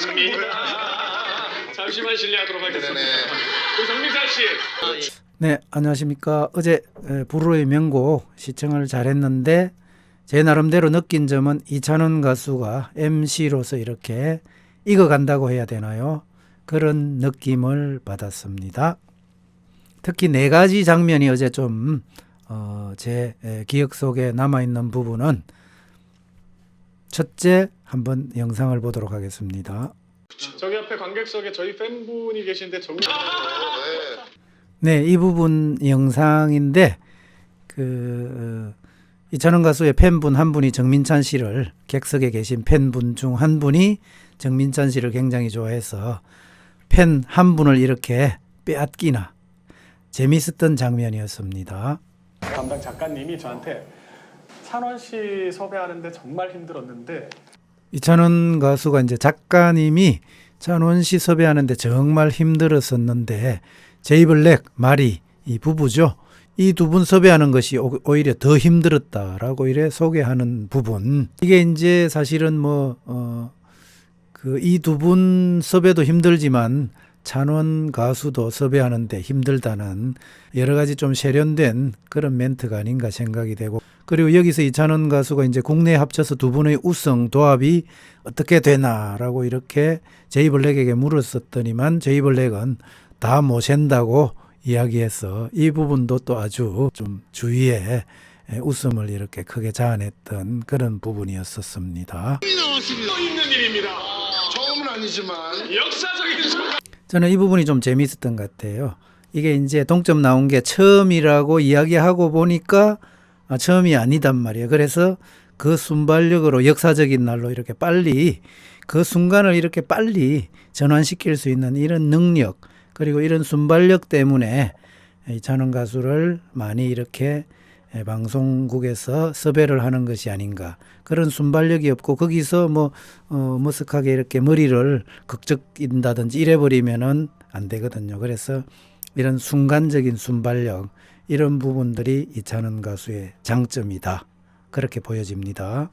실례합니다. 잠시만 실례하도록 하겠습니다. 우리 정민찬 씨. 네, 안녕하십니까. 어제 에, 불후의 명곡 시청을 잘했는데 제 나름대로 느낀 점은 이찬원 가수가 MC로서 이렇게 익어간다고 해야 되나요? 그런 느낌을 받았습니다. 특히 네 가지 장면이 어제 좀, 어, 제 기억 속에 남아있는 부분은 첫째 한번 영상을 보도록 하겠습니다. 저기 앞에 관객석에 저희 팬분이 계신데 정민 네, 이 부분 영상인데 그 어, 이찬원 가수의 팬분 한 분이 정민찬 씨를 객석에 계신 팬분 중 한 분이 정민찬 씨를 굉장히 좋아해서 팬 한 분을 이렇게 빼앗기나 재밌었던 장면이었습니다. 담당 작가님이 저한테 찬원 씨 섭외하는데 정말 힘들었는데 이찬원 가수가 이제 작가님이 찬원 씨 섭외하는데 정말 힘들었었는데 제이블랙 마리 이 부부죠. 이 두 분 섭외하는 것이 오- 오히려 더 힘들었다라고 이래 소개하는 부분. 이게 이제 사실은 뭐, 어, 그 이 두 분 섭외도 힘들지만 찬원 가수도 섭외하는데 힘들다는 여러 가지 좀 세련된 그런 멘트가 아닌가 생각이 되고 그리고 여기서 이찬원 가수가 이제 국내에 합쳐서 두 분의 우승 도합이 어떻게 되나라고 이렇게 제이블랙에게 물었었더니만 제이블랙은 다 모신다고 이야기해서 이 부분도 또 아주 좀 주위에 웃음을 이렇게 크게 자아냈던 그런 부분이었었습니다. 나왔습니다. 또 있는 일입니다. 처음은 아니지만 역사적인 순간. 저는 이 부분이 좀 재밌었던 것 같아요. 이게 이제 동점 나온 게 처음이라고 이야기하고 보니까 아, 처음이 아니단 말이에요. 그래서 그 순발력으로 역사적인 날로 이렇게 빨리 그 순간을 이렇게 빨리 전환시킬 수 있는 이런 능력 그리고 이런 순발력 때문에 이 찬원 가수를 많이 이렇게 에, 방송국에서 섭외를 하는 것이 아닌가 그런 순발력이 없고 거기서 뭐 어, 머쓱하게 이렇게 머리를 극적인다든지 이래 버리면은 안 되거든요. 그래서 이런 순간적인 순발력 이런 부분들이 이찬원 가수의 장점이다. 그렇게 보여집니다.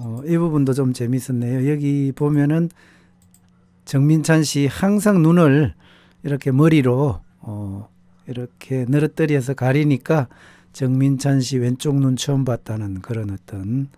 어, 이 부분도 좀 재밌었네요. 여기 보면은 정민찬 씨 항상 눈을 이렇게 머리로 어, 이렇게 늘어뜨려서 가리니까 정민찬 씨 왼쪽 눈 처음 봤다는 그런 어떤